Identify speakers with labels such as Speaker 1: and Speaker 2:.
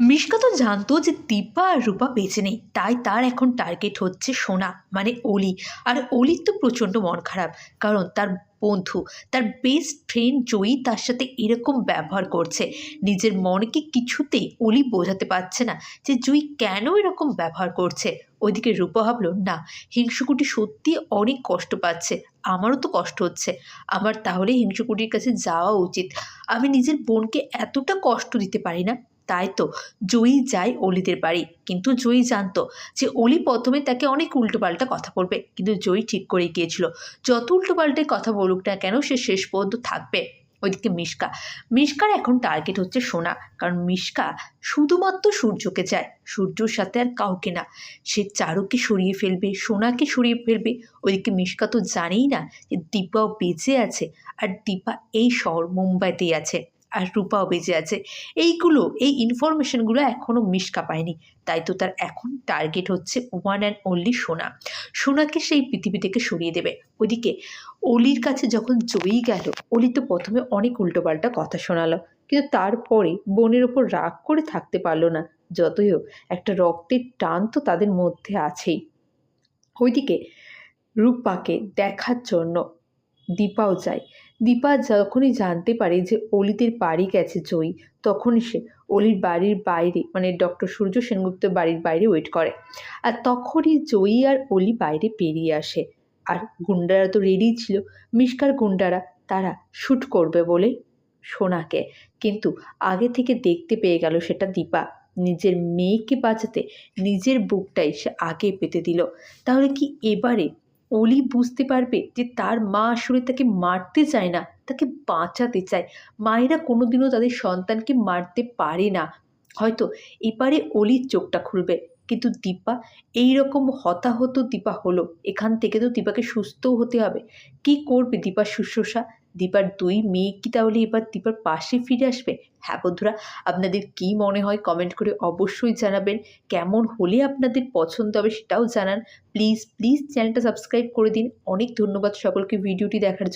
Speaker 1: মিশকা তো জানতো যে দীপা আর রূপা বেঁচে নেই, তাই তার এখন টার্গেট হচ্ছে সোনা মানে অলি। আর অলির তো প্রচণ্ড মন খারাপ, কারণ তার বন্ধু, তার বেস্ট ফ্রেন্ড জয়ী তার সাথে এরকম ব্যবহার করছে। নিজের মনকে কিছুতেই অলি বোঝাতে পারছে না যে জয়ী কেন এরকম ব্যবহার করছে। ওইদিকে রূপা ভাবলো, না, হিংসুকুটি সত্যি অনেক কষ্ট পাচ্ছে, আমারও তো কষ্ট হচ্ছে। আমার তাহলে হিংসুকুটির কাছে যাওয়া উচিত। আমি নিজের বোনকে এতটা কষ্ট দিতে পারি না তাই তো জয়ী যায় অলিদের বাড়ি। কিন্তু জয়ী জানতো যে অলি প্রথমে তাকে অনেক উল্টোপাল্টা কথা বলবে, কিন্তু জয়ী ঠিক করে গিয়েছিল। যত উল্টোপাল্টে কথা বলুক না কেন, সে শেষ পর্যন্ত থাকবে ওইদিকে মিশকা। মিশকার এখন টার্গেট হচ্ছে সোনা, কারণ মিশকা শুধুমাত্র সূর্যকে চায়, সূর্যর সাথে আর কাউকে না। সে চারুকে সরিয়ে ফেলবে, সোনাকে সরিয়ে ফেলবে, ওইদিকে মিশকা তো জানেই না যে দীপাও বেঁচে আছে, আর দীপা এই শহর মুম্বাইতেই আছে। আর রূপাও বেঁচে আছে। এইগুলো, এই ইনফরমেশনগুলো এখনও মিশকা পায়নি। তাই তো তার এখন টার্গেট হচ্ছে ওয়ান অ্যান্ড অনলি সোনা। সোনাকে সেই পৃথিবী থেকে সরিয়ে দেবে। ওদিকে অলির কাছে যখন জয়ী গেল, অলি তো প্রথমে অনেক উল্টোপাল্টা কথা শোনালো। কিন্তু তারপরে বোনের ওপর রাগ করে থাকতে পারল না, যতই হোক, একটা রক্তের টান তো তাদের মধ্যে আছেই। ওইদিকে রূপাকে দেখার জন্য দীপাও যায় দীপা যখনই জানতে পারে যে অলিদের বাড়ি গেছে জয়ী, তখনই সে অলির বাড়ির বাইরে মানে ডক্টর সূর্য সেনগুপ্তের বাড়ির বাইরে ওয়েট করে। আর তখনই জয়ী আর অলি বাইরে পেরিয়ে আসে। আর গুন্ডারা তো রেডি ছিল। মিষ্কার গুন্ডারা, তারা শ্যুট করবে বলে সোনাকে। কিন্তু আগে থেকে দেখতে পেয়ে গেল সেটা দীপা। নিজের মেয়েকে বাঁচাতে নিজের বুকটাই সে আগে পেতে দিল। তাহলে কি এবারে অলি বুঝতে পারবে যে তার মা আসলে তাকে মারতে চায় না, তাকে বাঁচাতে চায়। মায়েরা কোনোদিনও তাদের সন্তানকে মারতে পারে না। হয়তো এপারে অলির চোখটা খুলবে, কিন্তু দীপা এই রকম হতাহত দীপা হলো। এখান থেকে তো দীপাকে সুস্থও হতে হবে। কি করবে দীপার শুশ্রূষা? দীপার দুই, মেয়ে কি তাহলে এবার দীপার পাশে ফিরে আসবে? হ্যাঁ বন্ধুরা, আপনাদের কি মনে হয় কমেন্ট করে অবশ্যই জানাবেন। কেমন হলে আপনাদের পছন্দ হবে সেটাও জানান। প্লিজ প্লিজ চ্যানেলটা সাবস্ক্রাইব করে দিন। অনেক ধন্যবাদ সকলকে ভিডিওটি দেখার জন্য।